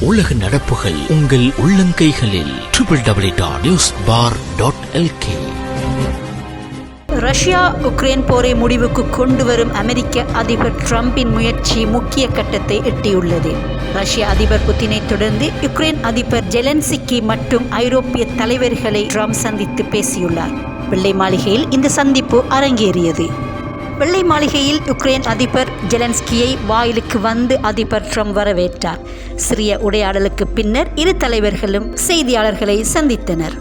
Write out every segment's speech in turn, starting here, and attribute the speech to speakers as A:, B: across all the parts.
A: உலக நடப்புகள் உங்கள் உள்ளங்கைகளில். Triple W dot news for dot LK
B: Russia Ukraine போரை முடிவுக்கு கொண்டு வரும் அமெரிக்க அதிபர் ட்ரம்பின் முயற்சி முக்கிய கட்டத்தை எட்டியுள்ளது. ரஷ்ய அதிபர் புத்தினை தொடர்ந்து யுக்ரைன் அதிபர் ஜெலன்சிக்கி மற்றும் ஐரோப்பிய தலைவர்களை ட்ரம்ப் சந்தித்து பேசியுள்ளார். வெள்ளை மாளிகையில் இந்த சந்திப்பு அரங்கேறியது. வெள்ளை மாளிகையில் யுக்ரைன் அதிபர் ஜெலன்ஸ்கியை வாயிலுக்கு வந்து அதிபர் ட்ரம்ப் வரவேற்றார். சிறிய உரையாடலுக்கு பின்னர் இரு தலைவர்களும் செய்தியாளர்களை சந்தித்தனர்.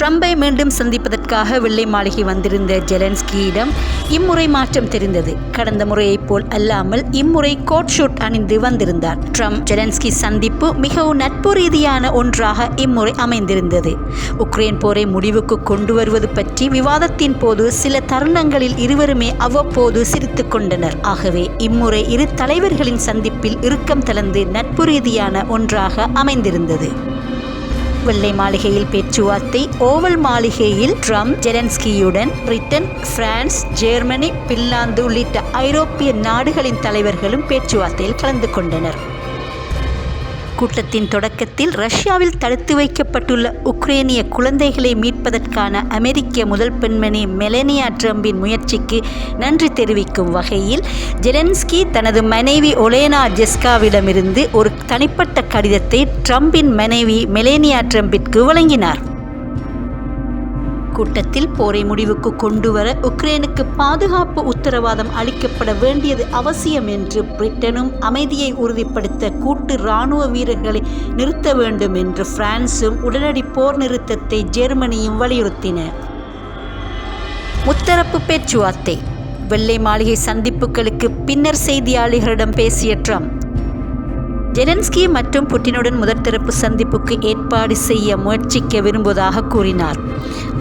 B: ட்ரம்பை மீண்டும் சந்திப்பதற்காக வெள்ளை மாளிகை வந்திருந்த ஜெலன்ஸ்கியிடம் இம்முறை மாற்றம் தெரிந்தது. கடந்த முறையைப் போல் அல்லாமல் இம்முறை கோட் ஷூட் அணிந்து வந்திருந்தார். ட்ரம்ப் ஜெலன்ஸ்கி சந்திப்பு மிகவும் நட்பு ரீதியான ஒன்றாக இம்முறை அமைந்திருந்தது. உக்ரைன் போரை முடிவுக்கு கொண்டு வருவது பற்றி விவாதத்தின் போது சில தருணங்களில் இருவருமே அவ்வப்போது சிரித்துக் கொண்டனர். ஆகவே இம்முறை இரு தலைவர்களின் சந்திப்பில் இறுக்கம் தளர்ந்து நட்பு ரீதியான ஒன்றாக அமைந்திருந்தது. வெள்ளை மாளிகையில் பேச்சுவார்த்தை ஓவல் மாளிகையில் ட்ரம்ப் ஜெலன்ஸ்கியுடன் பிரிட்டன் பிரான்ஸ் ஜெர்மனி பின்லாந்து உள்ளிட்ட ஐரோப்பிய நாடுகளின் தலைவர்களும் பேச்சுவார்த்தையில் கலந்து கொண்டனர். கூட்டத்தின் தொடக்கத்தில் ரஷ்யாவில் தடுத்து வைக்கப்பட்டுள்ள உக்ரேனிய குழந்தைகளை மீட்பதற்கான அமெரிக்க முதல் பெண்மணி மெலனியா ட்ரம்பின் முயற்சிக்கு நன்றி தெரிவிக்கும் வகையில் ஜெலன்ஸ்கி தனது மனைவி ஒலேனா ஜெஸ்காவிடமிருந்து ஒரு தனிப்பட்ட கடிதத்தை ட்ரம்பின் மனைவி மெலேனியா ட்ரம்பிற்கு வழங்கினார். கூட்டத்தில் போரை முடிவுக்கு கொண்டு வர உக்ரைனுக்கு பாதுகாப்பு உத்தரவாதம் அளிக்கப்பட வேண்டியது அவசியம் என்று பிரிட்டனும் அமைதியை உறுதிப்படுத்த கூட்டு இராணுவ வீரர்களை நிறுத்த வேண்டும் என்று பிரான்சும் உடனடி போர் நிறுத்தத்தை ஜெர்மனியும் வலியுறுத்தின. முத்தரப்பு பேச்சுவார்த்தை. வெள்ளை மாளிகை சந்திப்புகளுக்கு பின்னர் செய்தியாளர்களிடம் பேசிய ட்ரம்ப் ஜெலன்ஸ்கி மற்றும் புட்டினுடன் முதற்திறப்பு சந்திப்புக்கு ஏற்பாடு செய்ய முயற்சிக்க விரும்புவதாக கூறினார்.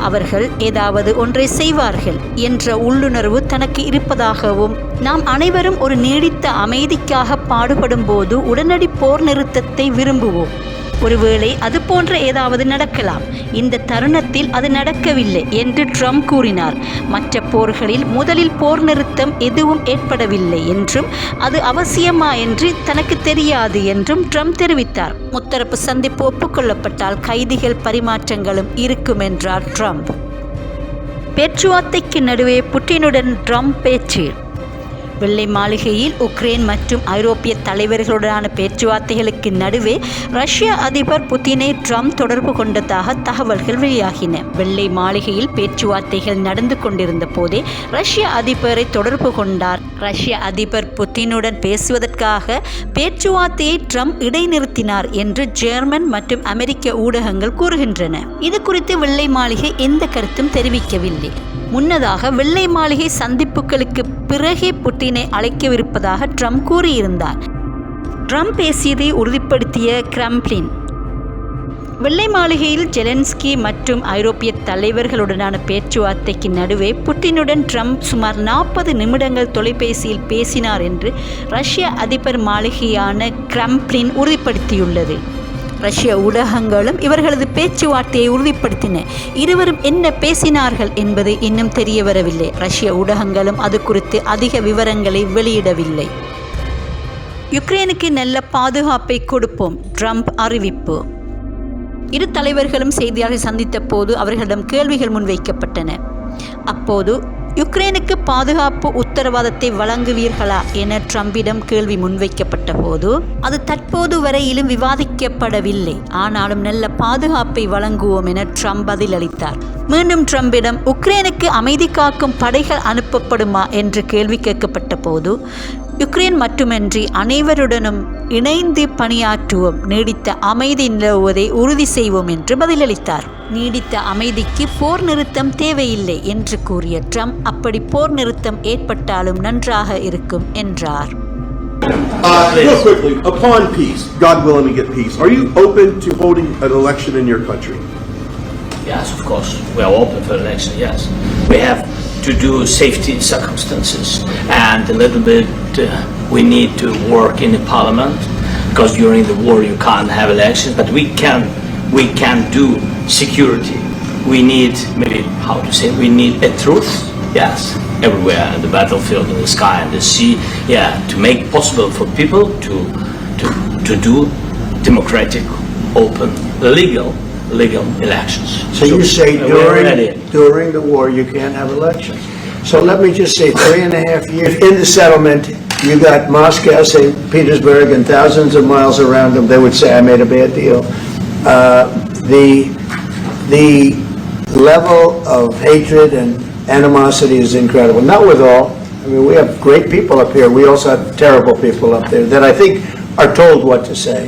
B: அவர்கள் ஏதாவது ஒன்றை செய்வார்கள் என்ற உள்ளுணர்வு தனக்கு இருப்பதாகவும் நாம் அனைவரும் ஒரு நீடித்த அமைதிக்காக பாடுபடும் போது உடனடி போர் நிறுத்தத்தை விரும்புவோம். ஒருவேளை அது போன்ற ஏதாவது நடக்கலாம். இந்த தருணத்தில் அது நடக்கவில்லை என்று ட்ரம்ப் கூறினார். மற்ற போர்களில் முதலில் போர் நிறுத்தம் எதுவும் ஏற்படவில்லை என்றும் அது அவசியமா என்று தனக்கு தெரியாது என்றும் ட்ரம்ப் தெரிவித்தார். முத்தரப்பு சந்திப்பு ஒப்புக்கொள்ளப்பட்டால் கைதிகள் பரிமாற்றங்களும் இருக்கும் என்றார் ட்ரம்ப். பேச்சுவார்த்தைக்கு நடுவே புட்டினுடன் ட்ரம்ப் பேச்சு. வெள்ளை மாளிகையில் உக்ரைன் மற்றும் ஐரோப்பிய தலைவர்களுடனான பேச்சுவார்த்தைகளுக்கு நடுவே ரஷ்ய அதிபர் புதினை ட்ரம்ப் தொடர்பு கொண்டதாக தகவல்கள் வெளியாகின. வெள்ளை மாளிகையில் பேச்சுவார்த்தைகள் நடந்து கொண்டிருந்த போதே ரஷ்ய அதிபரை தொடர்பு கொண்டார். ரஷ்ய அதிபர் புதினுடன் பேசுவதற்காக பேச்சுவார்த்தையை ட்ரம்ப் இடைநிறுத்தினார் என்று ஜெர்மன் மற்றும் அமெரிக்க ஊடகங்கள் கூறுகின்றன. இது குறித்து வெள்ளை மாளிகை எந்த கருத்தும் தெரிவிக்கவில்லை. முன்னதாக வெள்ளை மாளிகை சந்திப்புகளுக்கு பிறகே புட்டினை அழைக்கவிருப்பதாக ட்ரம்ப் கூறியிருந்தார். ட்ரம்ப் பேசியதை உறுதிப்படுத்திய கிரம்ப்ளின் வெள்ளை மாளிகையில் ஜெலன்ஸ்கி மற்றும் ஐரோப்பிய தலைவர்களுடனான பேச்சுவார்த்தைக்கு நடுவே புட்டினுடன் ட்ரம்ப் சுமார் நாற்பது நிமிடங்கள் தொலைபேசியில் பேசினார் என்று ரஷ்ய அதிபர் மாளிகையான கிரம்ப்ளின் உறுதிப்படுத்தியுள்ளது. ரஷ்ய ஊடகங்களும் இவர்களது பேச்சுவார்த்தையை உறுதிப்படுத்தின. இருவரும் என்ன பேசினார்கள் என்பது இன்னும் தெரிய வரவில்லை ரஷ்ய ஊடகங்களும் அது குறித்து அதிக விவரங்களை வெளியிடவில்லை. யுக்ரைனுக்கு நல்ல பாதுகாப்பை கொடுப்போம் ட்ரம்ப் அறிவிப்பு. இரு தலைவர்களும் செய்தியாளர்கள் சந்தித்த போது அவர்களிடம் கேள்விகள் முன்வைக்கப்பட்டன. அப்போது யுக்ரைனுக்கு பாதுகாப்பு உத்தரவாதத்தை வழங்குவீர்களா? என ட்ரம்பிடம் கேள்வி முன்வைக்கப்பட்ட போது அது தற்போது வரையிலும் விவாதிக்கப்படவில்லை. ஆனாலும் நல்ல பாதுகாப்பை வழங்குவோம் என ட்ரம்ப் பதிலளித்தார். மீண்டும் ட்ரம்பிடம் உக்ரைனுக்கு அமைதி காக்கும் படைகள் அனுப்பப்படுமா? என்று கேள்வி கேட்கப்பட்ட போது யுக்ரைன் மட்டுமின்றி அனைவருடனும் இணைந்து பணியாற்றுவோம் நீடித்த அமைதி நிலவுவதை உறுதி செய்வோம் என்று பதிலளித்தார் நீடித்த அமைதிக்கு போர் நிறுத்தம் தேவையில்லை என்று கூறிய ட்ரம்ப் அப்படி போர் நிறுத்தம் ஏற்பட்டாலும் நன்றாக இருக்கும் என்றார்
C: Uh, real quickly, upon peace, God willing we get peace, are you open to holding an election in your country?
D: Yes, of course. We are open for election, yes. We have to do safety circumstances and a little bit uh, we need to work in the parliament because during the war you can't have elections, but we can we can do security. We need maybe how to say we need a truth, yes, everywhere in the battlefield, in the sky, in the sea, yeah, to make possible for people to to, to do democratic, open, legal, legal elections.
E: So you say
D: we're ready.
E: during, during the war, you can't have elections. So let me just say, three and a half years in the settlement, you got Moscow, St. Petersburg, and thousands of miles around them, they would say, I made a bad deal. Uh, The, the level of hatred and animosity is incredible. Not with all. I mean, we have great people up here. We also have terrible people up there that I think are told what to say.